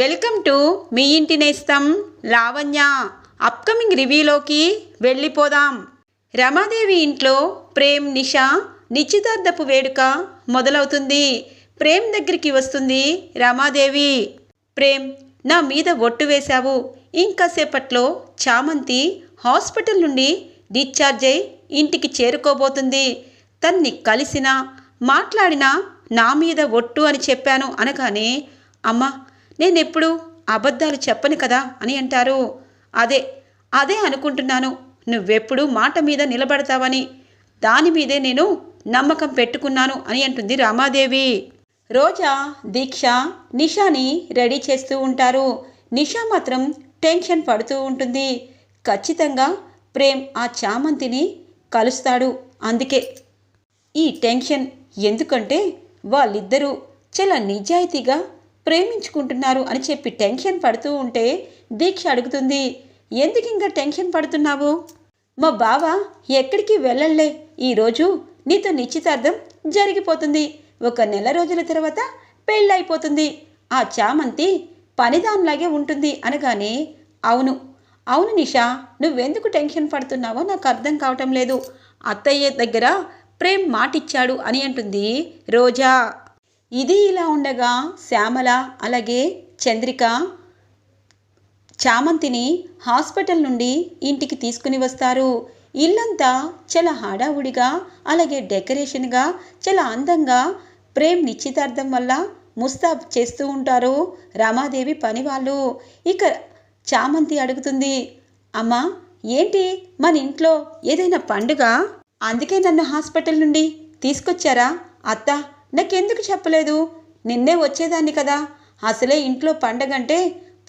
Welcome to me ఇంటి నేస్తం Lavanya. Upcoming రివ్యూలోకి వెళ్ళిపోదాం. రమాదేవి ఇంట్లో ప్రేమ్ నిష నిశ్చితార్థపు వేడుక మొదలవుతుంది. ప్రేమ్ దగ్గరికి వస్తుంది రమాదేవి. ప్రేమ్ నా మీద ఒట్టు వేశావు. ఇంకాసేపట్లో చామంతి హాస్పిటల్ నుండి డిశ్చార్జ్ అయి ఇంటికి చేరుకోబోతుంది. తన్ని కలిసినా మాట్లాడినా నా మీద ఒట్టు అని చెప్పాను అనగానే అమ్మా నేనెప్పుడు అబద్ధాలు చెప్పను కదా అని అంటారు. అదే అదే అనుకుంటున్నాను. నువ్వెప్పుడు మాట మీద నిలబడతావని. దాని మీదే నేను నమ్మకం పెట్టుకున్నాను అని అంటుంది రామాదేవి. రోజా దీక్ష నిషాని రెడీ చేస్తూ ఉంటారు. నిషా మాత్రం టెన్షన్ పడుతూ ఉంటుంది. ఖచ్చితంగా ప్రేమ్ ఆ చామంతిని కలుస్తాడు. అందుకే ఈ టెన్షన్ ఎందుకంటే వాళ్ళిద్దరూ చాలా నిజాయితీగా ప్రేమించుకుంటున్నారు అని చెప్పి టెన్షన్ పడుతూ ఉంటే దీక్ష అడుగుతుంది. ఎందుకు ఇంకా టెన్షన్ పడుతున్నావు? మా బావ ఎక్కడికి వెళ్ళలే ఈరోజు నీతో నిశ్చితార్థం జరిగిపోతుంది. ఒక నెల రోజుల తర్వాత పెళ్ళైపోతుంది ఆ చామంతి పనిదానిలాగే ఉంటుంది అనగానే అవును అవును నిషా నువ్వెందుకు టెన్షన్ పడుతున్నావో నాకు అర్థం కావటం లేదు. అత్తయ్య దగ్గర ప్రేమ్ మాటిచ్చాడు అని అంటుంది రోజా. ఇది ఇలా ఉండగా శ్యామల అలాగే చంద్రిక చామంతిని హాస్పిటల్ నుండి ఇంటికి తీసుకుని వస్తారు. ఇల్లంతా చాలా హడావుడిగా అలాగే డెకరేషన్గా చాలా అందంగా ప్రేమ్ నిశ్చితార్థం వల్ల ముస్తాబ్ చేస్తూ ఉంటారు రమాదేవి పని వాళ్ళు ఇక చామంతి అడుగుతుంది అమ్మా ఏంటి? మన ఇంట్లో ఏదైనా పండుగ? అందుకే నన్ను హాస్పిటల్ నుండి తీసుకొచ్చారా? అత్త నాకెందుకు చెప్పలేదు? నిన్నే వచ్చేదాన్ని కదా. అసలే ఇంట్లో పండగంటే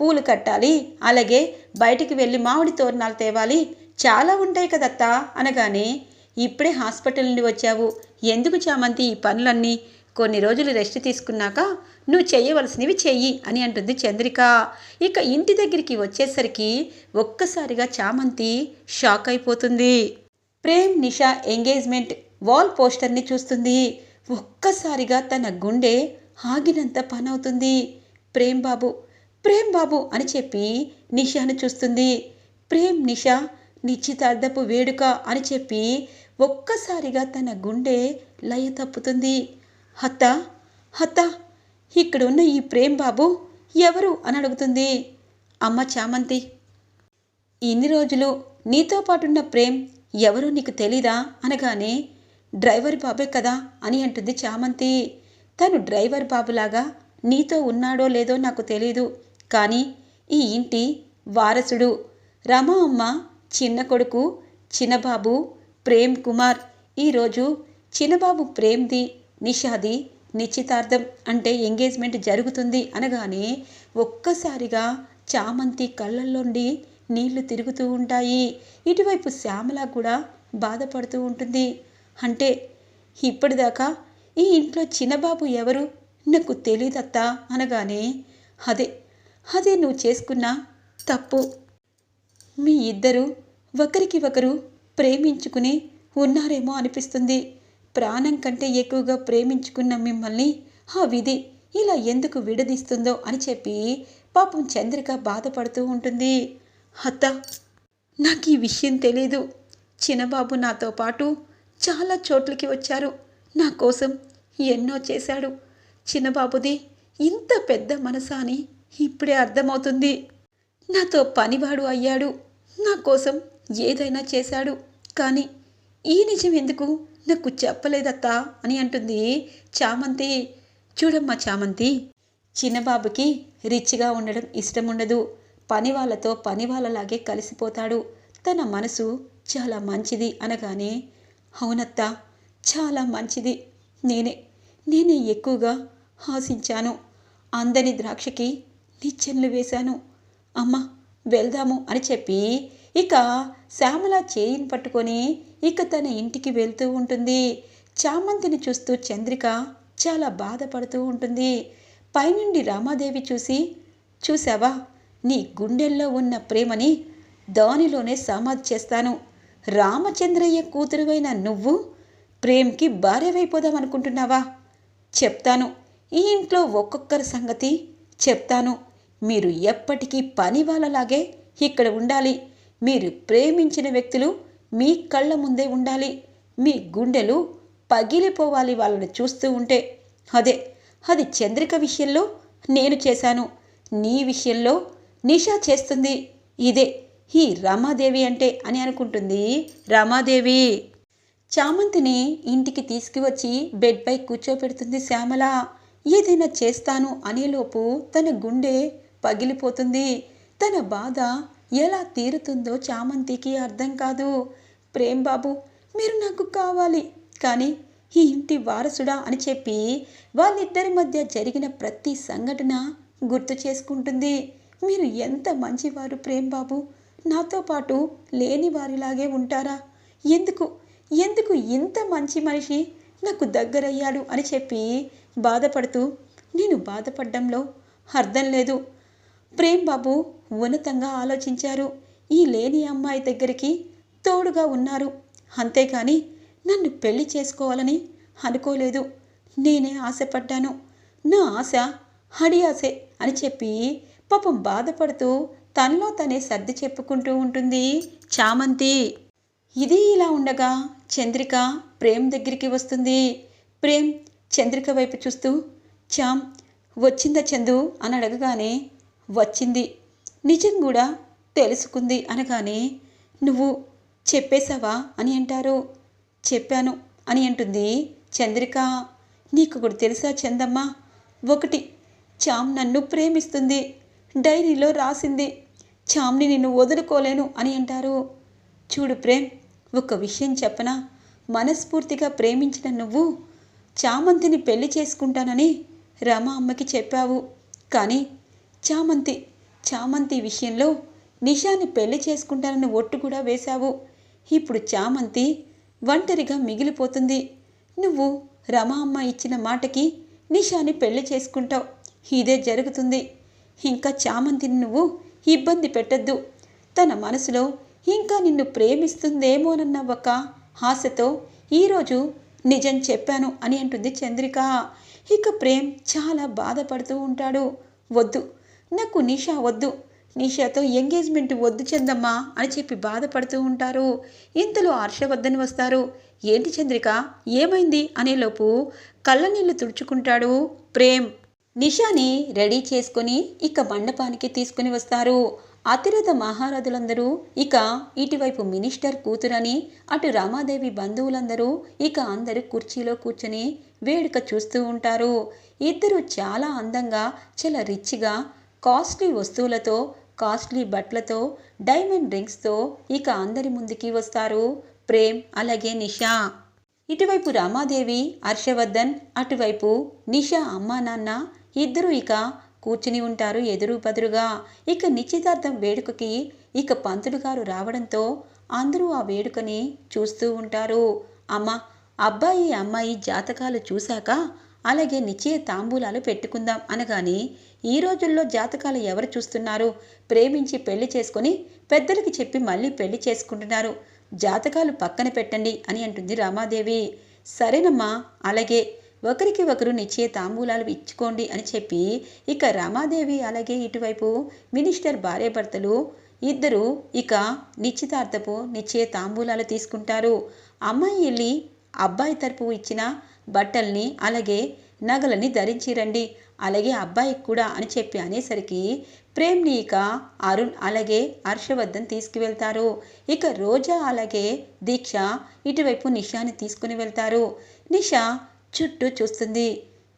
పూలు కట్టాలి అలాగే బయటికి వెళ్ళి మామిడి తోరణాలు తేవాలి. చాలా ఉంటాయి కదత్తా అనగానే ఇప్పుడే హాస్పిటల్ నుండి వచ్చావు. ఎందుకు చామంతి ఈ పనులన్నీ? కొన్ని రోజులు రెస్ట్ తీసుకున్నాక నువ్వు చేయవలసినవి చెయ్యి అని అంటుంది చంద్రిక. ఇక ఇంటి దగ్గరికి వచ్చేసరికి ఒక్కసారిగా చామంతి షాక్ అయిపోతుంది. ప్రేమ్ నిషా ఎంగేజ్మెంట్ వాల్ పోస్టర్ని చూస్తుంది. ఒక్కసారిగా తన గుండె ఆగినంత పనవుతుంది. ప్రేమ్ బాబు ప్రేమ్ బాబు అని చెప్పి నిషాను చూస్తుంది. ప్రేమ్ నిషా నిశ్చితార్థపు వేడుక అని చెప్పి ఒక్కసారిగా తన గుండె లయ తప్పుతుంది. హత్త హత్త ఇక్కడున్న ఈ ప్రేమ్ బాబు ఎవరు అని అడుగుతుంది. అమ్మ చామంతి ఇన్ని రోజులు నీతో పాటున్న ప్రేమ్ ఎవరో నీకు తెలీదా? అనగానే డ్రైవర్ బాబే కదా అని అంటుంది చామంతి. తను డ్రైవర్ బాబులాగా నీతో ఉన్నాడో లేదో నాకు తెలీదు. కానీ ఈ ఇంటి వారసుడు రమా అమ్మ చిన్న కొడుకు చిన్నబాబు ప్రేమ్ కుమార్. ఈరోజు చిన్నబాబు ప్రేమ్ది నిషాది నిశ్చితార్థం అంటే ఎంగేజ్మెంట్ జరుగుతుంది అనగానే ఒక్కసారిగా చామంతి కళ్ళల్లోండి నీళ్ళు తిరుగుతూ ఉంటాయి. ఇటువైపు శ్యామల కూడా బాధపడుతూ ఉంటుంది. అంటే ఇప్పటిదాకా ఈ ఇంట్లో చిన్నబాబు ఎవరు? నాకు తెలీదత్తా అనగానే అదే అదే నువ్వు చేసుకున్న తప్పు. మీ ఇద్దరు ఒకరికి ఒకరు ప్రేమించుకుని ఉన్నారేమో అనిపిస్తుంది. ప్రాణం కంటే ఎక్కువగా ప్రేమించుకున్న మిమ్మల్ని ఆ విధి ఇలా ఎందుకు విడదీస్తుందో అని చెప్పి పాపం చంద్రిక బాధపడుతూ ఉంటుంది. అత్త నాకు ఈ విషయం తెలీదు. చిన్నబాబు నాతో పాటు చాలా చోట్లకి వచ్చారు. నా కోసం ఎన్నో చేశాడు. చిన్నబాబుది ఇంత పెద్ద మనసా అని ఇప్పుడే అర్థమవుతుంది. నాతో పనివాడు అయ్యాడు. నా కోసం ఏదైనా చేశాడు. కానీ ఈ నిజం ఎందుకు నాకు చెప్పలేదత్తా అని అంటుంది చామంతి. చూడమ్మా చామంతి చిన్నబాబుకి రిచ్గా ఉండడం ఇష్టం ఉండదు పని వాళ్ళతో పని వాళ్ళలాగే కలిసిపోతాడు. తన మనసు చాలా మంచిది అనగానే అవునత్తా చాలా మంచిది. నేనే నేనే ఎక్కువగా ఆశించాను. అందని ద్రాక్షకి నిచ్చెన్లు వేశాను. అమ్మ వెళ్దాము అని చెప్పి ఇక శ్యామల చేయిని పట్టుకొని ఇక తన ఇంటికి వెళ్తూ ఉంటుంది. చామంతిని చూస్తూ చంద్రిక చాలా బాధపడుతూ ఉంటుంది. పైనుండి రామాదేవి చూసి చూసావా నీ గుండెల్లో ఉన్న ప్రేమని దానిలోనే సమాధి చేస్తాను. రామచంద్రయ్య కూతురువైన నువ్వు ప్రేమ్కి భార్యవైపోదాం అనుకుంటున్నావా చెప్తాను. ఈ ఇంట్లో ఒక్కొక్కరి సంగతి చెప్తాను. మీరు ఎప్పటికీ పని వాళ్ళలాగే ఇక్కడ ఉండాలి. మీరు ప్రేమించిన వ్యక్తులు మీ కళ్ళ ముందే ఉండాలి. మీ గుండెలు పగిలిపోవాలి వాళ్ళని చూస్తూ ఉంటే. అదే అది చంద్రిక విషయంలో నేను చేశాను. నీ విషయంలో నిషా చేస్తుంది. ఇదే హీ రమాదేవి అంటే అని అనుకుంటుంది. రమాదేవి! చామంతిని ఇంటికి తీసుకువచ్చి బెడ్పై కూర్చోపెడుతుంది శ్యామల. ఏదైనా చేస్తాను అనేలోపు తన గుండె పగిలిపోతుంది. తన బాధ ఎలా తీరుతుందో చామంతికి అర్థం కాదు. ప్రేమ్ బాబు మీరు నాకు కావాలి. కానీ ఈ ఇంటి వారసుడా అని చెప్పి వాళ్ళిద్దరి మధ్య జరిగిన ప్రతి సంఘటన గుర్తు చేసుకుంటుంది. మీరు ఎంత మంచివారు ప్రేమ్ బాబు. నాతో పాటు లేని వారిలాగే ఉంటారా? ఎందుకు? ఎందుకు ఇంత మంచి మనిషి నాకు దగ్గరయ్యాడు అని చెప్పి బాధపడుతూ నేను బాధపడ్డంలో అర్థం లేదు. ప్రేమ్ బాబు ఉన్నతంగా ఆలోచించారు. ఈ లేని అమ్మాయి దగ్గరికి తోడుగా ఉన్నారు. అంతేకాని నన్ను పెళ్ళి చేసుకోవాలని అనుకోలేదు. నేనే ఆశపడ్డాను. నా ఆశ హడి ఆశే అని చెప్పి పాపం బాధపడుతూ తనలో తనే సర్ది చెప్పుకుంటూ ఉంటుంది. చామంతి ఇది ఇలా ఉండగా చంద్రిక ప్రేమ్ దగ్గరికి వస్తుంది. ప్రేమ్ చంద్రిక వైపు చూస్తూ చామ్ వచ్చిందా చందు? అని అడగగానే వచ్చింది. నిజం కూడా తెలుసుకుంది అనగానే నువ్వు చెప్పేశావా అని అంటారు. చెప్పాను అని అంటుంది చంద్రిక. నీకు కూడా తెలుసా చందమ్మ? ఒకటి. చామ్ నన్ను ప్రేమిస్తుంది. డైరీలో రాసింది. చామ్ని నిన్ను వదులుకోలేను అని అంటారు. చూడు ప్రేమ్ ఒక విషయం చెప్పనా? మనస్ఫూర్తిగా ప్రేమించిన నువ్వు చామంతిని పెళ్ళి చేసుకుంటానని రమ అమ్మకి చెప్పావు. కానీ చామంతి చామంతి విషయంలో నిషాని పెళ్ళి చేసుకుంటానని ఒట్టు కూడా వేశావు. ఇప్పుడు చామంతి ఒంటరిగా మిగిలిపోతుంది. నువ్వు రమ అమ్మ ఇచ్చిన మాటకి నిషాని పెళ్ళి చేసుకుంటావు. ఇదే జరుగుతుంది. ఇంకా చామంతిని నువ్వు ఇబ్బంది పెట్టద్దు. తన మనసులో ఇంకా నిన్ను ప్రేమిస్తుందేమోనన్న ఒక ఆశతో ఈరోజు నిజం చెప్పాను అని అంటుంది చంద్రిక. ఇక ప్రేమ్ చాలా బాధపడుతూ ఉంటాడు. వద్దు నాకు నిషా వద్దు. నిషాతో ఎంగేజ్మెంట్ వద్దు చందమ్మా అని చెప్పి బాధపడుతూ ఉంటారు. ఇంతలో హర్షవర్ధన్ వస్తారు. ఏంటి చంద్రిక ఏమైంది? అనేలోపు కళ్ళనీళ్ళు తుడుచుకుంటాడు ప్రేమ్. నిషాని రెడీ చేసుకొని ఇక మండపానికి తీసుకుని వస్తారు. అతిరథ మహారథులందరూ ఇక ఇటువైపు మినిస్టర్ కూతురని అటు రామాదేవి బంధువులందరూ ఇక అందరూ కుర్చీలో కూర్చొని వేడుక చూస్తూ ఉంటారు. ఇద్దరు చాలా అందంగా చాలా రిచ్గా కాస్ట్లీ వస్తువులతో కాస్ట్లీ బట్టలతో డైమండ్ రింగ్స్తో ఇక అందరి ముందుకి వస్తారు. ప్రేమ్ అలాగే నిషా. ఇటువైపు రామాదేవి హర్షవర్ధన్ అటువైపు నిషా అమ్మా నాన్న ఇద్దరు ఇక కూర్చుని ఉంటారు ఎదురు బదురుగా ఇక నిశ్చితార్థం వేడుకకి ఇక పంతులు గారు రావడంతో అందరూ ఆ వేడుకని చూస్తూ ఉంటారు. అమ్మ అబ్బాయి అమ్మాయి జాతకాలు చూశాక అలాగే నిశ్చయ తాంబూలాలు పెట్టుకుందాం అనగాని ఈ రోజుల్లో జాతకాలు ఎవరు చూస్తున్నారు? ప్రేమించి పెళ్ళి చేసుకొని పెద్దలకి చెప్పి మళ్ళీ పెళ్ళి చేసుకుంటున్నారు. జాతకాలు పక్కన పెట్టండి అని అంటుంది రామాదేవి. సరేనమ్మా అలాగే. ఒకరికి ఒకరు నిశ్చయ తాంబూలాలు ఇచ్చుకోండి అని చెప్పి ఇక రమాదేవి అలాగే ఇటువైపు మినిస్టర్ భార్యాభర్తలు ఇద్దరు ఇక నిశ్చితార్థపు నిశ్చయ తాంబూలాలు తీసుకుంటారు. అమ్మాయి వెళ్ళి అబ్బాయి తరపు ఇచ్చిన బట్టల్ని అలాగే నగలని ధరించి రండి అలాగే అబ్బాయికి కూడా అని చెప్పి అనేసరికి ప్రేమ్ని ఇక అరుణ్ అలాగే హర్షవర్ధన్ తీసుకువెళ్తారు. ఇక రోజా అలాగే దీక్ష ఇటువైపు నిషాని తీసుకుని వెళ్తారు. నిషా చుట్టూ చూస్తుంది.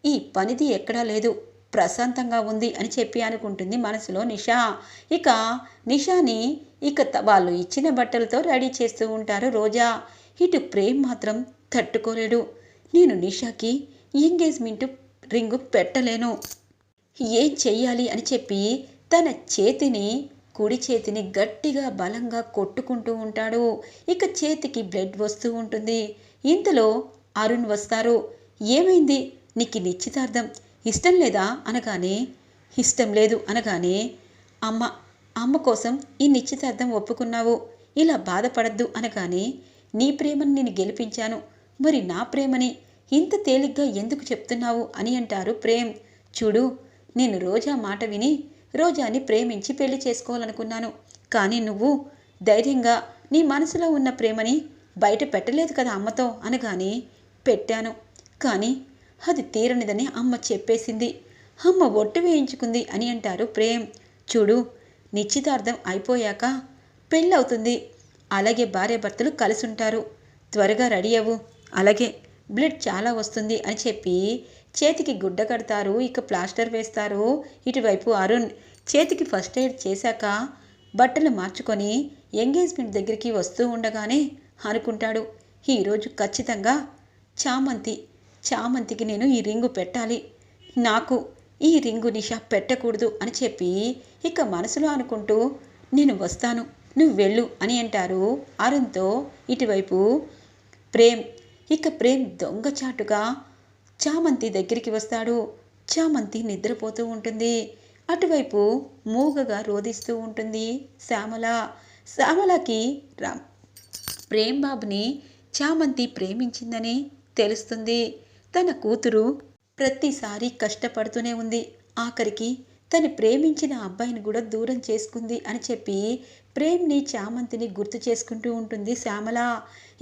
ఈ పనిది ఎక్కడా లేదు. ప్రశాంతంగా ఉంది అని చెప్పి అనుకుంటుంది మనసులో నిషా. ఇక నిషాని ఇక వాళ్ళు ఇచ్చిన బట్టలతో రెడీ చేస్తూ ఉంటారు రోజా. ఇటు ప్రేమ్ మాత్రం తట్టుకోలేడు. నేను నిషాకి ఎంగేజ్మెంట్ రింగు పెట్టలేను. ఏం చెయ్యాలి అని చెప్పి తన చేతిని కుడి చేతిని గట్టిగా బలంగా కొట్టుకుంటూ ఉంటాడు. ఇక చేతికి బ్లడ్ వస్తూ ఉంటుంది. ఇంతలో అరుణ్ వస్తారు. ఏమైంది? నీకు నిశ్చితార్థం ఇష్టం లేదా? అనగానే ఇష్టం లేదు అనగానే అమ్మ అమ్మ కోసం ఈ నిశ్చితార్థం ఒప్పుకున్నావు. ఇలా బాధపడద్దు అనగానే నీ ప్రేమని నేను గెలిపించాను. మరి నా ప్రేమని ఇంత తేలిగ్గా ఎందుకు చెప్తున్నావు అని అంటారు ప్రేమ్. చూడు నేను రోజా మాట విని రోజాని ప్రేమించి పెళ్ళి చేసుకోవాలనుకున్నాను. కానీ నువ్వు ధైర్యంగా నీ మనసులో ఉన్న ప్రేమని బయట పెట్టలేదు కదా అమ్మతో అనగానే పెట్టాను. కానీ అది తీరనిదని అమ్మ చెప్పేసింది. అమ్మ ఒట్టు వేయించుకుంది అని అంటారు ప్రేమ్. చూడు నిశ్చితార్థం అయిపోయాక పెళ్ళవుతుంది. అలాగే భార్యాభర్తలు కలిసి ఉంటారు త్వరగా రెడీ అవ్వు. అలాగే బ్లడ్ చాలా వస్తుంది అని చెప్పి చేతికి గుడ్డ కడతారు. ఇక ప్లాస్టర్ వేస్తారు. ఇటువైపు అరుణ్ చేతికి ఫస్ట్ ఎయిడ్ చేశాక బట్టలు మార్చుకొని ఎంగేజ్మెంట్ దగ్గరికి వస్తూ ఉండగానే అనుకుంటాడు ఈరోజు ఖచ్చితంగా చామంతి చామంతికి నేను ఈ రింగు పెట్టాలి. నాకు ఈ రింగు నిషా పెట్టకూడదు అని చెప్పి ఇక మనసులో అనుకుంటూ నేను వస్తాను నువ్వు వెళ్ళు అని అంటారు అరుణ్తో ఇటువైపు ప్రేమ్. ఇక ప్రేమ్ దొంగచాటుగా చామంతి దగ్గరికి వస్తాడు. చామంతి నిద్రపోతూ ఉంటుంది. అటువైపు మూగగా రోధిస్తూ ఉంటుంది శ్యామల. శ్యామలకి రా ప్రేమ్ బాబుని చామంతి ప్రేమించిందని తెలుస్తుంది. తన కూతురు ప్రతిసారి కష్టపడుతూనే ఉంది. ఆఖరికి తను ప్రేమించిన అబ్బాయిని కూడా దూరం చేసుకుంది అని చెప్పి ప్రేమ్ని చామంతిని గుర్తు చేసుకుంటూ ఉంటుంది శ్యామల.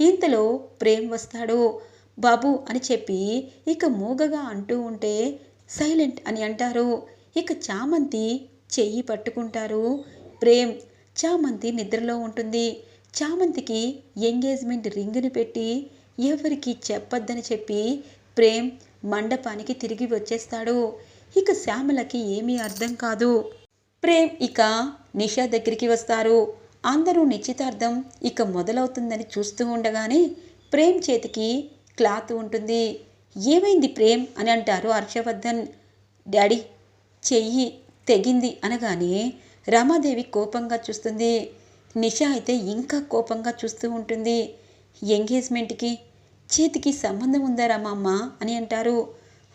ఇంతలో ప్రేమ్ వస్తాడు. బాబు అని చెప్పి ఇక మూగగా అంటూ ఉంటే సైలెంట్ అని అంటారు. ఇక చామంతి చెయ్యి పట్టుకుంటారు. ప్రేమ్ చామంతి నిద్రలో ఉంటుంది. చామంతికి ఎంగేజ్మెంట్ రింగుని పెట్టి ఎవరికి చెప్పొద్దని చెప్పి ప్రేమ్ మండపానికి తిరిగి వచ్చేస్తాడు. ఇక శ్యామలకి ఏమీ అర్థం కాదు. ప్రేమ్ ఇక నిషా దగ్గరికి వస్తారు. అందరూ నిశ్చితార్థం ఇక మొదలవుతుందని చూస్తూ ఉండగానే ప్రేమ్ చేతికి క్లాత్ ఉంటుంది. ఏమైంది ప్రేమ్ అని అంటారు హర్షవర్ధన్. డాడీ చెయ్యి తెగింది అనగానే రమాదేవి కోపంగా చూస్తుంది. నిషా అయితే ఇంకా కోపంగా చూస్తూ ఉంటుంది. ఎంగేజ్మెంట్కి చేతికి సంబంధం ఉందా రమమ్మ అని అంటారు.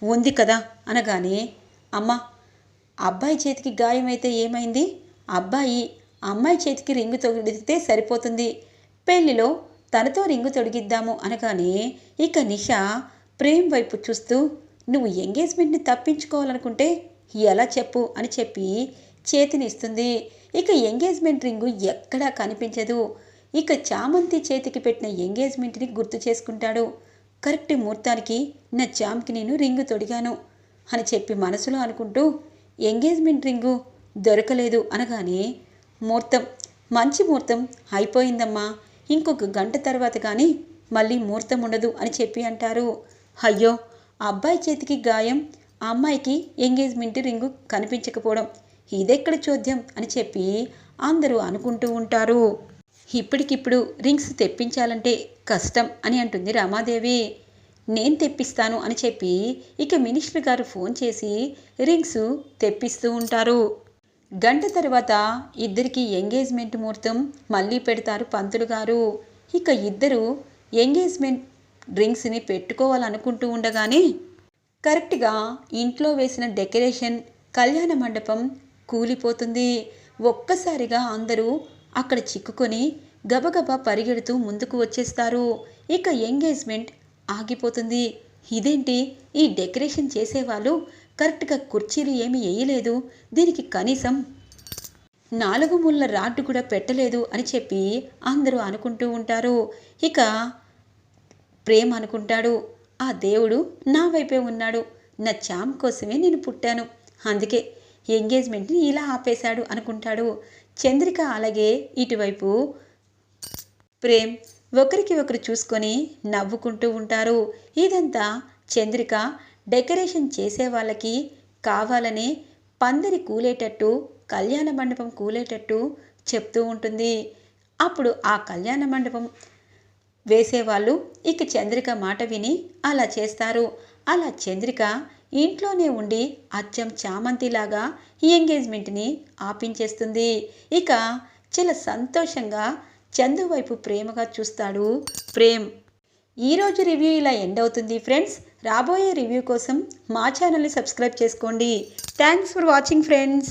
ఉంది కదా అనగానే అమ్మ అబ్బాయి చేతికి గాయమైతే ఏమైంది? అబ్బాయి అమ్మాయి చేతికి రింగు తొడిగితే సరిపోతుంది. పెళ్ళిలో తనతో రింగు తొడిగిద్దాము అనగానే ఇక నిషా ప్రేమ్ వైపు చూస్తూ నువ్వు ఎంగేజ్మెంట్ని తప్పించుకోవాలనుకుంటే ఎలా చెప్పు అని చెప్పి చేతినిస్తుంది ఇక ఎంగేజ్మెంట్ రింగు ఎక్కడా కనిపించదు. ఇక చామంతి చేతికి పెట్టిన ఎంగేజ్మెంట్ని గుర్తు చేసుకుంటాడు. కరెక్ట్ ముహూర్తానికి నా చామ్కి నేను రింగు తొడిగాను అని చెప్పి మనసులో అనుకుంటూ ఎంగేజ్మెంట్ రింగు దొరకలేదు అనగానే ముహూర్తం మంచి ముహూర్తం అయిపోయిందమ్మా. ఇంకొక గంట తర్వాత కానీ మళ్ళీ ముహూర్తం ఉండదు అని చెప్పి అంటారు. అయ్యో అబ్బాయి చేతికి గాయం ఆ అమ్మాయికి ఎంగేజ్మెంట్ రింగు కనిపించకపోవడం ఇదెక్కడ చోద్యం అని చెప్పి అందరూ అనుకుంటూ ఉంటారు. ఇప్పటికిప్పుడు రింగ్స్ తెప్పించాలంటే కష్టం అని అంటుంది రామాదేవి. నేను తెప్పిస్తాను అని చెప్పి ఇక మినిస్టర్ గారు ఫోన్ చేసి రింగ్స్ తెప్పిస్తూ ఉంటారు. గంట తర్వాత ఇద్దరికి ఎంగేజ్మెంట్ ముహూర్తం మళ్ళీ పెడతారు పంతులు గారు. ఇక ఇద్దరు ఎంగేజ్మెంట్ డ్రింక్స్ని పెట్టుకోవాలనుకుంటూ ఉండగానే కరెక్ట్గా ఇంట్లో వేసిన డెకరేషన్ కళ్యాణ మండపం కూలిపోతుంది. ఒక్కసారిగా అందరూ అక్కడ చిక్కుకొని గబగబా పరిగెడుతూ ముందుకు వచ్చేస్తారు. ఇక ఎంగేజ్మెంట్ ఆగిపోతుంది. ఇదేంటి? ఈ డెకరేషన్ చేసేవాళ్ళు కరెక్ట్గా కుర్చీలు ఏమి వేయలేదు దీనికి కనీసం నాలుగు ముళ్ళ రాడ్డు కూడా పెట్టలేదు అని చెప్పి అందరూ అనుకుంటూ ఉంటారు. ఇక ప్రేమ అనుకుంటాడు ఆ దేవుడు నా వైపే ఉన్నాడు. నా చామ్ కోసమే నేను పుట్టాను. అందుకే ఎంగేజ్మెంట్ని ఇలా ఆపేశాడు అనుకుంటాడు. చంద్రిక అలాగే ఇటువైపు. ప్రేమ్ ఒకరికి ఒకరు చూసుకొని నవ్వుకుంటూ ఉంటారు. ఇదంతా చంద్రిక డెకరేషన్ చేసే వాళ్ళకి కావాలనే పందిరి కూలేటట్టు కళ్యాణ మండపం కూలేటట్టు చెప్తూ ఉంటుంది. అప్పుడు ఆ కళ్యాణ మండపం వేసేవాళ్ళు ఇక చంద్రిక మాట విని అలా చేస్తారు. అలా చంద్రిక ఇంట్లోనే ఉండి అచ్చం చామంతిలాగా ఈ ఎంగేజ్మెంట్ని ఆపించేస్తుంది. ఇక చాలా సంతోషంగా చందు వైపు ప్రేమగా చూస్తాడు ప్రేమ్. ఈరోజు రివ్యూ ఇలా ఎండ్ అవుతుంది ఫ్రెండ్స్. రాబోయే రివ్యూ కోసం మా ఛానల్ని సబ్స్క్రైబ్ చేసుకోండి. Thanks for watching friends.